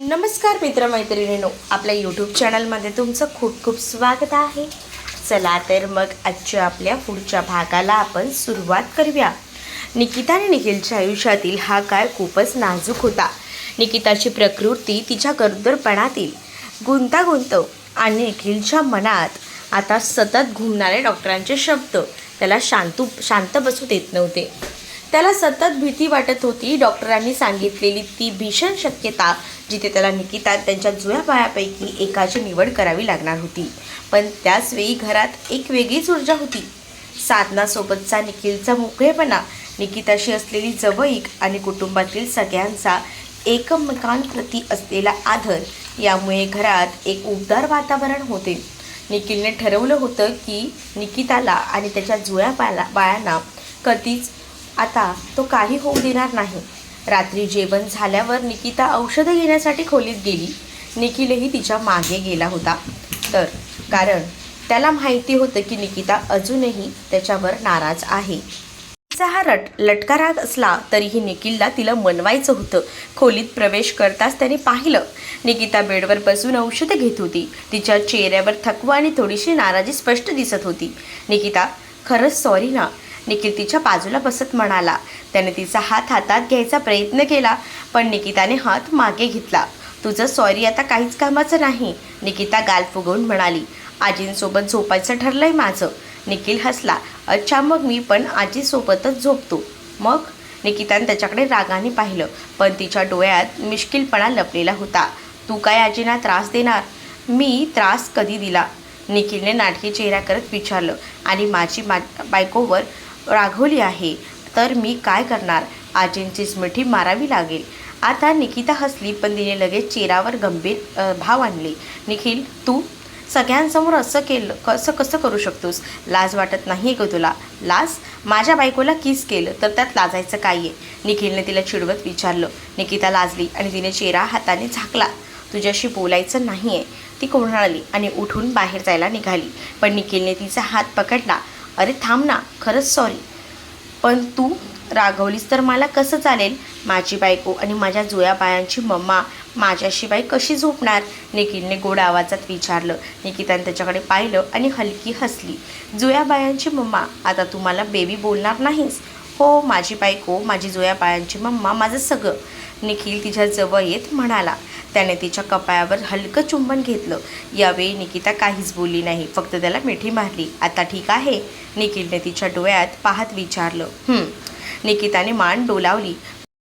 नमस्कार मित्रमैत्रिणींनो आपल्या यूट्यूब चॅनलमध्ये तुमचं खूप खूप स्वागत आहे. चला तर मग आजच्या आपल्या पुढच्या भागाला आपण सुरुवात करूया. निकिता आणि निखिलच्या आयुष्यातील हा काळ खूपच नाजूक होता. निकिताची प्रकृती तिच्या गरोदरपणातील गुंतागुंत आणि निखिलच्या मनात आता सतत घुमणारे डॉक्टरांचे शब्द. त्याला शांतू शांत बसू देत नव्हते. त्याला सतत भीती वाटत होती. डॉक्टरांनी सांगितलेली ती भीषण शक्यता जिथे त्याला निकिता त्यांच्या जुळ्या बायापैकी एकाची निवड करावी लागणार होती. पण त्याचवेळी घरात एक वेगळीच ऊर्जा होती. साधनासोबतचा निखिलचा मोकळेपणा निकिताशी असलेली जवळीक आणि कुटुंबातील सगळ्यांचा एकमेकांप्रती असलेला आदर यामुळे घरात एक उबदार वातावरण होते. निखिलने ठरवलं होतं की निकिताला आणि त्याच्या जुळ्या बाला बायांना कधीच आता तो काही होऊ देणार नाही. रात्री जेवण झाल्यावर निकिता औषधं घेण्यासाठी खोलीत गेली. निखिलही तिच्यामागे गेला होता. तर कारण त्याला माहिती होतं की निकिता अजूनही त्याच्यावर नाराज आहे. तिचा हा रट लटका राग असला तरीही निखिलला तिला मनवायचं होतं. खोलीत प्रवेश करताच त्याने पाहिलं. निकिता बेडवर बसून औषधं घेत होती. तिच्या चेहऱ्यावर थकवा आणि थोडीशी नाराजी स्पष्ट दिसत होती. निकिता खरंच सॉरी ना. निखिल तिच्या बाजूला बसत म्हणाला. त्याने तिचा हात हातात घ्यायचा प्रयत्न केला पण निकिताने हात मागे घेतला. तुझं सॉरी आता काहीच कामाचं नाही निकिता गाल फुगवून म्हणाली. आजींसोबत झोपायचं ठरलंय माझं. निखिल हसला. अच्छा मग मी पण आजीसोबतच झोपतो. मग निकिताने त्याच्याकडे रागाने पाहिलं पण तिच्या डोळ्यात मिश्किलपणा लपलेला होता. तू काय आजींना त्रास देणार? मी त्रास कधी दिला? निखिलने नाटकी चेहरा करत विचारलं. आणि माझी मा बायकोवर रागवली आहे. तर मी काय करणार? आजींचीच मिठी मारावी लागेल. आता निकिता हसली पण तिने लगेच चेहऱ्यावर गंभीर भाव आणले. निखिल तू? सगळ्यांसमोर असं केलं कसं कसं करू शकतोस? लाज वाटत नाही का तुला. लाज? माझ्या बायकोला किस केलं तर त्यात लाजायचं काय आहे निखिलने तिला चिडवत विचारलं. निकिता लाजली आणि तिने चेहरा हाताने झाकला. तुझ्याशी बोलायचं नाही आहे ती कोणाळली आणि उठून बाहेर जायला निघाली. पण निखिलने तिचा हात पकडला. अरे थांब ना खरंच सॉरी पण तू रागवलीस तर मला कसं चालेल? माझी बायको आणि माझ्या जुया बायांची मम्मा माझ्याशिवाय कशी झोपणार? निखिलने गोड आवाजात विचारलं. निकिताने त्याच्याकडे पाहिलं आणि हलकी हसली. जुया बायांची मम्मा आता तू मला बेबी बोलणार नाहीस. हो माझी बायको माझी जुया बायांची मम्मा माझं सगळं. निखिल तिच्या जवळ येत म्हणाला. त्याने तिच्या कपाळावर हलकं चुंबन घेतलं. यावेळी निकिता काहीच बोलली नाही. फक्त त्याला मिठी मारली. आता ठीक आहे. निखिलने तिच्या डोळ्यात पाहत विचारलं. निकिताने मान डोलावली.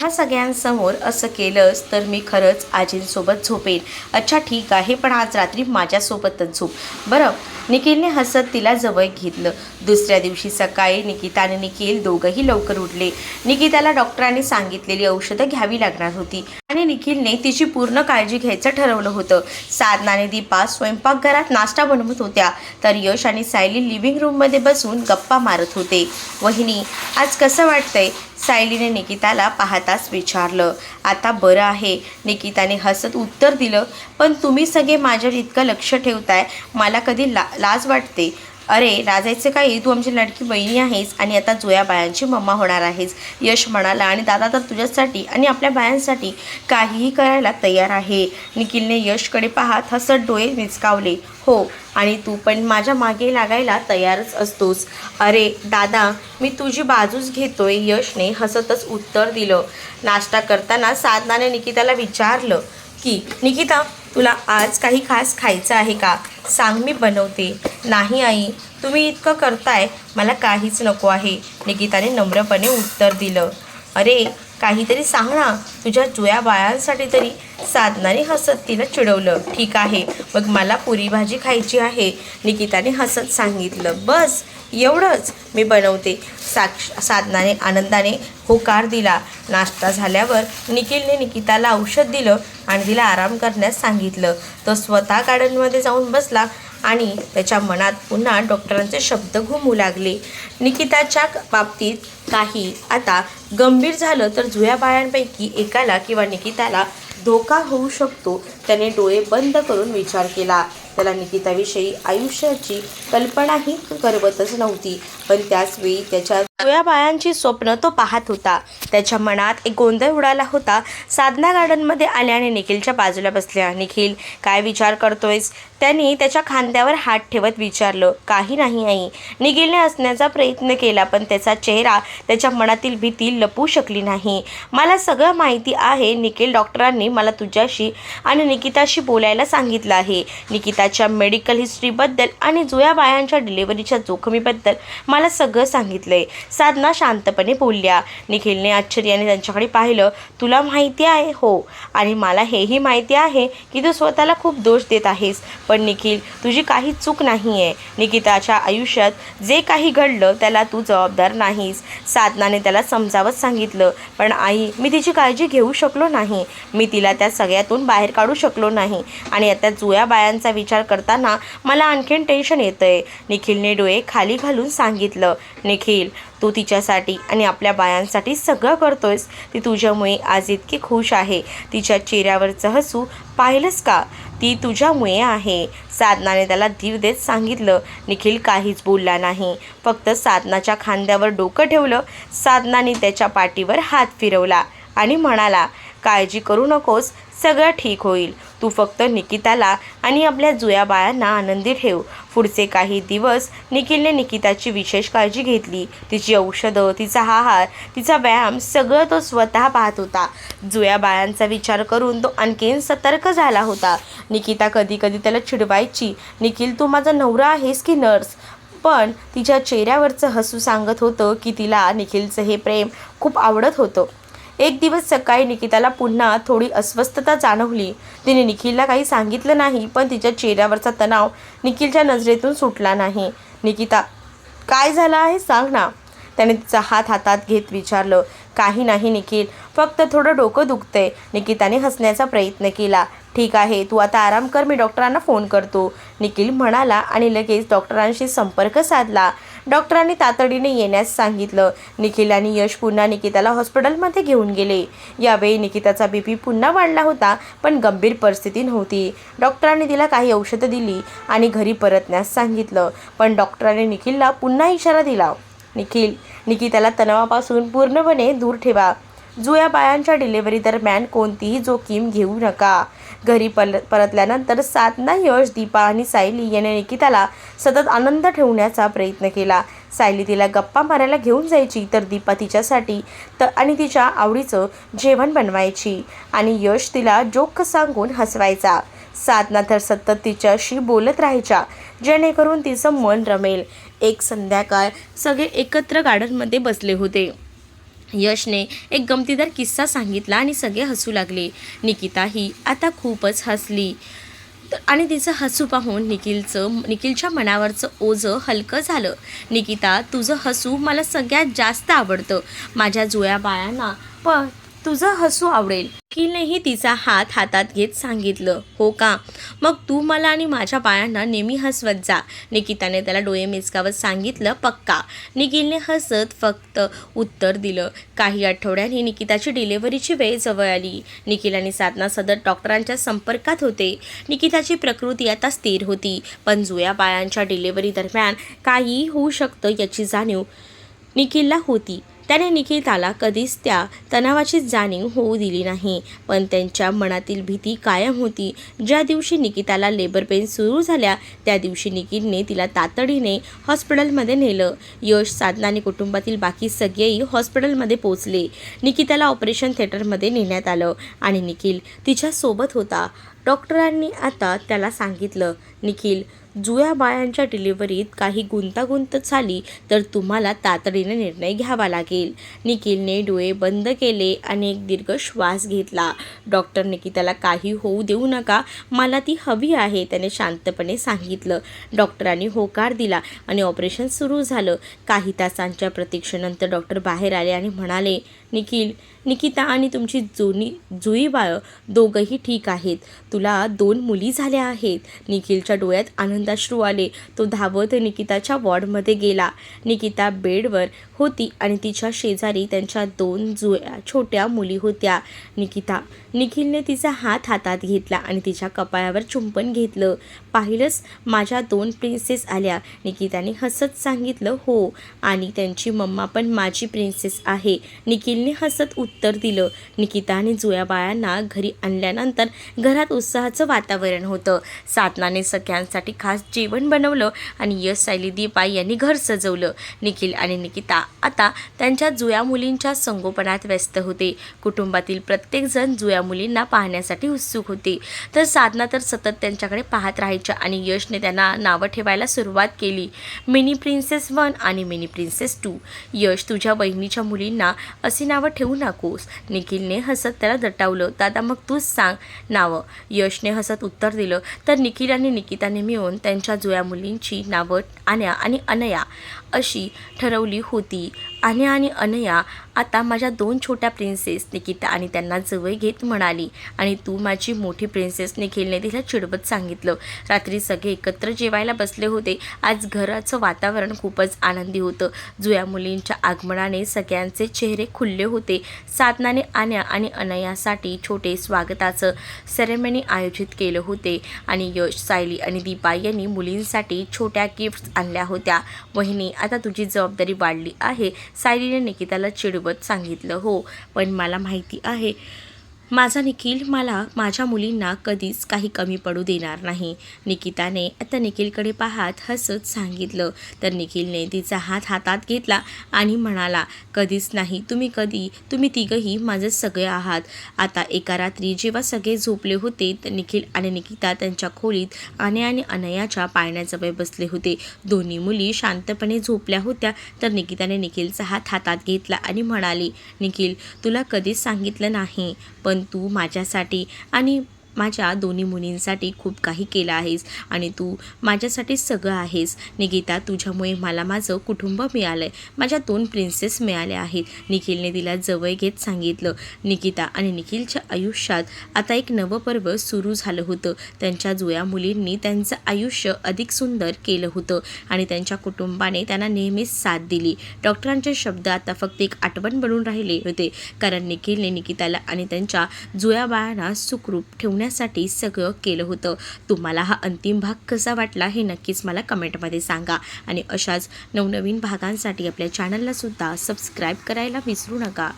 ह्या सगळ्यांसमोर असं केलंस तर मी खरंच आजींसोबत झोपेन. अच्छा ठीक आहे पण आज रात्री माझ्यासोबतच झोप. बरं निखिलने हसत तिला जवळ घेतलं. दुसऱ्या दिवशी सकाळी निकिता आणि निखिल दोघंही लवकर उठले. निकिताला डॉक्टरांनी सांगितलेली औषधं घ्यावी लागणार होती आणि निखिलने तिची पूर्ण काळजी घ्यायचं ठरवलं होतं. साधना आणि दीपा स्वयंपाकघरात नाश्ता बनवत होत्या तर यश आणि सायली लिव्हिंग रूममध्ये बसून गप्पा मारत होते. वहिनी आज कसं वाटतंय? सायलीने निकिताला पाहताच विचारलं आता बरं आहे. निकिताने हसत उत्तर दिलं पण तुम्ही सगळे माझ्यावर इतकं लक्ष ठेवताय मला कधी ला लाज वाटते. अरे राजायचं काही तू आमची लडकी बहिणी आहेस आणि आता जुया बायांची मम्मा होणार आहेस. यश म्हणाला आणि दादा तर तुझ्यासाठी आणि आपल्या बायांसाठी काहीही करायला तयार आहे. निखिलने यशकडे पाहत हसत डोळे मिचकावले हो आणि तू पण माझ्या मागे लागायला तयारच असतोस. अरे दादा मी तुझी बाजूच घेतोय यशने हसतच उत्तर दिलं. नाश्ता करताना साधनाने निकिताला विचारलं की निकिता तुला आज काही खास खायचं आहे का? सांग मी बनवते. नाही आई. तुम्ही इतकं करताय. मला काहीच नको आहे. निकिताने नम्रपणे उत्तर दिलं. अरे काहीतरी सांग ना तुझ्या जुया बाळांसाठी तरी साधनाने हसत तिला चिडवलं. ठीक आहे मग मला पुरी भाजी खायची आहे. निकिताने हसत सांगितलं. बस एवढंच. मी बनवते. साक्ष साधनाने आनंदाने होकार दिला. नाश्ता झाल्यावर निखिलने निकिताला औषध दिलं आणि तिला आराम करण्यास सांगितलं. तो स्वतः गार्डनमध्ये जाऊन बसला. आणि त्याच्या मनात पुन्हा डॉक्टरांचे शब्द घुमू लागले. निकिताच्या बाबतीत काही आता गंभीर झालं तर जुया बायांपैकी एकाला किंवा निकिताला धोका होऊ शकतो. त्याने डोळे बंद करून विचार केला. त्याला निकिताविषयी आयुष्याची कल्पनाही करवतच नव्हती. पण त्याचवेळी त्याच्या जुया बायांची स्वप्न तो पाहत होता. त्याच्या मनात एक गोंधळ उडाला होता. साधना गार्डनमध्ये आल्याने निखिलच्या बाजूला बसल्या. निखिल काय विचार करतोयस? त्यांनी त्याच्या खांद्यावर हात ठेवत विचारलं. काही नाही आई. निखिलने हसण्याचा प्रयत्न केला पण त्याचा चेहरा त्याच्या मनातील भीती लपू शकली नाही. मला सगळं माहिती आहे. निखिल डॉक्टरांनी मला तुझ्याशी आणि निकिताशी बोलायला सांगितलं आहे. निकिता निकिताच्या मेडिकल हिस्ट्रीबद्दल आणि जुया बायांच्या डिलिव्हरीच्या जोखमीबद्दल मला सगळं सांगितलंय. साधना शांतपणे बोलल्या. निखिलने आश्चर्याने त्यांच्याकडे पाहिलं तुला माहिती आहे हो. आणि मला हेही माहिती आहे की तू स्वतःला खूप दोष देत आहेस. पण निखिल तुझी काही चूक नाही आहे निकिताच्या आयुष्यात जे काही घडलं त्याला तू जबाबदार नाहीस. साधनाने त्याला समजावत सांगितलं पण आई मी तिची काळजी घेऊ शकलो नाही. मी तिला त्या सगळ्यातून बाहेर काढू शकलो नाही. आणि आता जुया बायांचा विचार करताना मला आणखीन टेन्शन येतंय. निखिलने डोळे खाली घालून सांगितलं निखिल तू तिच्यासाठी आणि आपल्या बायांसाठी सगळं करतोयस. ती तुझ्यामुळे आज इतकी खुश आहे. तिच्या चेहऱ्यावरचं हसू पाहिलंस का? ती तुझ्यामुळे आहे. साधनाने त्याला धीर देत सांगितलं. निखिल काहीच बोलला नाही. फक्त साधनाच्या खांद्यावर डोकं ठेवलं. साधनाने त्याच्या पाठीवर हात फिरवला आणि म्हणाला काळजी करू नकोस. सगळं ठीक होईल. तू फक्त निकिताला आणि आपल्या जुया बाळांना आनंदी ठेव. पुढचे काही दिवस निखिलने निकिताची विशेष काळजी घेतली. तिची औषधं तिचा आहार तिचा व्यायाम सगळं तो स्वतः पाहत होता. जुया बाळांचा विचार करून तो आणखीन सतर्क झाला होता. निकिता कधी कधी त्याला चिडवायची. निखिल तू माझा नवरा आहेस की नर्स? पण तिच्या चेहऱ्यावरचं हसू सांगत होतं की तिला निखिलचं हे प्रेम खूप आवडत होतं. एक दिवस सकाळी निकिताला पुन्हा थोडी अस्वस्थता जाणवली. तिने निखिलला काही सांगितलं नाही पण तिच्या चेहऱ्यावरचा तणाव निखिलच्या नजरेतून सुटला नाही. निकिता काय झालं आहे सांग ना. त्याने तिचा हात हातात घेत विचारलं. काही नाही निखिल फक्त थोडं डोकं दुखतंय. निकिताने हसण्याचा प्रयत्न केला. ठीक आहे तू आता आराम कर मी डॉक्टरांना फोन करतो. निखिल म्हणाला आणि लगेच डॉक्टरांशी संपर्क साधला. डॉक्टरांनी तातडीने येण्यास सांगितलं. निखिल आणि यश पुन्हा निकिताला हॉस्पिटलमध्ये घेऊन गेले. यावेळी निकिताचा बीपी पुन्हा वाढला होता पण गंभीर परिस्थिती नव्हती. डॉक्टरांनी तिला काही औषधं दिली आणि घरी परतण्यास सांगितलं पण डॉक्टरांनी निखिलला पुन्हा इशारा दिला. निखिल निकिताला तणावापासून पूर्णपणे दूर ठेवा. जुया बायांच्या डिलिव्हरी दरम्यान कोणतीही जोखीम घेऊ नका. घरी पल परतल्यानंतर साधना यश दीपा आणि सायली याने निकिताला सतत आनंद ठेवण्याचा प्रयत्न केला. सायली तिला गप्पा मारायला घेऊन जायची तर दीपा तिच्यासाठी तर आणि तिच्या आवडीचं जेवण बनवायची आणि यश तिला जोक सांगून हसवायचा. साधना तर सतत तिच्याशी बोलत राहायच्या जेणेकरून तिचं मन रमेल. एक संध्याकाळ सगळे एकत्र गार्डनमध्ये बसले होते. यशने एक गमतीदार किस्सा सांगितला आणि सगळे हसू लागले. निकिता ही आता खूपच हसली. तर- आणि तिचं हसू पाहून निखिलचं निखिलच्या मनावरचं ओझं हलकं झालं. निकिता तुझं हसू मला सगळ्यात जास्त आवडतं. माझ्या जुळ्या बाळांना पण तुझं हसू आवडेल. निखिलनेही तिचा हात हातात घेत सांगितलं हो का? मग तू मला आणि माझ्या बाळांना नेहमी हसवत जा. निकिताने त्याला डोळे मिचकावत सांगितलं पक्का. निखिलने हसत फक्त उत्तर दिलं. काही आठवड्यांनी निकिताची डिलिव्हरीची वेळ जवळ आली. निखिल आणि साधना सदर डॉक्टरांच्या संपर्कात होते. निकिताची प्रकृती आता स्थिर होती. पण जुया बाळांच्या डिलिव्हरी दरम्यान काहीही होऊ शकतं याची जाणीव निखिलला होती. त्याने निकिताला कधीच त्या तणावाची जाणीव होऊ दिली नाही. पण त्यांच्या मनातील भीती कायम होती. ज्या दिवशी निकिताला लेबर पेन सुरू झाल्या त्या दिवशी निकितने तिला तातडीने हॉस्पिटलमध्ये नेलं. यश साधना आणि कुटुंबातील बाकी सगळेही हॉस्पिटलमध्ये पोचले निकिताला ऑपरेशन थिएटरमध्ये नेण्यात आलं आणि निखिल तिच्यासोबत होता. डॉक्टरांनी आता त्याला सांगितलं निखिल जुया बायांच्या डिलिव्हरीत काही गुंतागुंत झाली तर तुम्हाला तातडीने निर्णय घ्यावा लागेल. निखिलने डोळे बंद केले आणि एक दीर्घ श्वास घेतला. डॉक्टर निकिताला काही होऊ देऊ नका मला ती हवी आहे त्याने शांतपणे सांगितलं. डॉक्टरांनी होकार दिला आणि ऑपरेशन सुरू झालं. काही तासांच्या प्रतीक्षेनंतर डॉक्टर बाहेर आले आणि म्हणाले निखिल निकिता आणि तुमची जुनी जुई बाळं दोघंही ठीक आहेत. तुला दोन मुली झाल्या आहेत. निखिलच्या डोळ्यात आनंद आनंदाश्रू आले. तो धावत निकिताच्या वॉर्डमध्ये गेला. निकिता बेडवर होती आणि तिच्या शेजारी त्यांच्या दोन जुया छोट्या मुली होत्या. निकिता निखिलने तिचा हात हातात घेतला आणि तिच्या कपाळावर चुंबन घेतलं. पाहिलंच माझ्या दोन प्रिन्सेस आल्या. निकिताने हसत सांगितलं हो आणि त्यांची मम्मा पण माझी प्रिन्सेस आहे. निखिलने हसत उत्तर दिलं. निकिता आणि जुया बाळांना घरी आणल्यानंतर घरात उत्साहाचं वातावरण होतं. साधनाने सगळ्यांसाठी खास जेवण बनवलं आणि यश सायली दीपा यांनी घर सजवलं. निखिल आणि निकिता आता त्यांच्या जुया मुलींच्या संगोपनात व्यस्त होते. कुटुंबातील प्रत्येकजण जुया मुलींना पाहण्यासाठी उत्सुक होते. तर साधना तर सतत त्यांच्याकडे पाहत राहायच्या आणि यशने त्यांना नावं ठेवायला सुरुवात केली. मिनी प्रिन्सेस वन आणि मिनी प्रिन्सेस टू. यश तुझ्या बहिणीच्या मुलींना अशी नावं ठेवू नकोस. निखिलने हसत त्याला दटावलं. दादा मग तूच सांग नावं. यशने हसत उत्तर दिलं. तर निखिल आणि निकिताने मिळून त्यांच्या जुळ्या मुलींची नावं आन्या आणि अनया अशी ठरवली होती. आन्या आणि अनया आता माझ्या दोन छोट्या प्रिन्सेस निकिता आणि त्यांना जवळ घेत म्हणाली. आणि तू माझी मोठी प्रिन्सेस निखिलने तिला चिडवत सांगितलं. रात्री सगळे एकत्र जेवायला बसले होते. आज घराचं वातावरण खूपच आनंदी होतं. जुया मुलींच्या आगमनाने सगळ्यांचे चेहरे खुलले होते. साधनाने आन्या आणि अनयासाठी छोटे स्वागताचं सेरेमनी आयोजित केलं होते. आणि यश सायली आणि दीपा यांनी मुलींसाठी छोट्या गिफ्ट्स आणल्या होत्या. वहिनी आता तुझी जबाबदारी वाढली आहे. सायलीने निकिताला चिडवत सांगितलं हो पण मला माहिती आहे माझा निखिल मला माझ्या मुलींना कधीच काही कमी पडू देणार नाही. निकिताने आता निखिलकडे पाहत हसत सांगितलं. तर निखिलने तिचा हात हातात घेतला आणि म्हणाला कधीच नाही तुम्ही कधी? तुम्ही तिघंही माझे सगळे आहात. आता एका रात्री जेव्हा सगळे झोपले होते तर निखिल आणि निकिता त्यांच्या खोलीत आने आणि अनयाच्या पाळण्याजवळ बसले होते. दोन्ही मुली शांतपणे झोपल्या होत्या. तर निकिताने निखिलचा हात हातात घेतला आणि म्हणाली निखिल तुला कधीच सांगितलं नाही पण तू माझ्यासाठी आणि माझ्या दोन्ही मुलींसाठी खूप काही केलं आहेस आणि तू माझ्यासाठी सगळं आहेस. निकिता तुझ्यामुळे मला माझं कुटुंब मिळालं आहे माझ्या दोन प्रिन्सेस मिळाल्या आहेत. निखिलने तिला जवळ घेत सांगितलं. निकिता आणि निखिलच्या आयुष्यात आता एक नवं पर्व सुरू झालं होतं. त्यांच्या जुळ्या मुलींनी त्यांचं आयुष्य अधिक सुंदर केलं होतं आणि त्यांच्या कुटुंबाने त्यांना नेहमीच साथ दिली. डॉक्टरांचे शब्द आता फक्त एक आठवण बनून राहिले होते. कारण निखिलने निकिताला आणि त्यांच्या जुळ्या बाळांना सुखरूप करण्यासाठी सगळं केलं होतं. तुम्हाला हा अंतिम भाग कसा वाटला हे नक्कीच मला कमेंटमध्ये सांगा. आणि अशाच नवनवीन भागांसाठी आपल्या चॅनलला सुद्धा सबस्क्राईब करायला विसरू नका.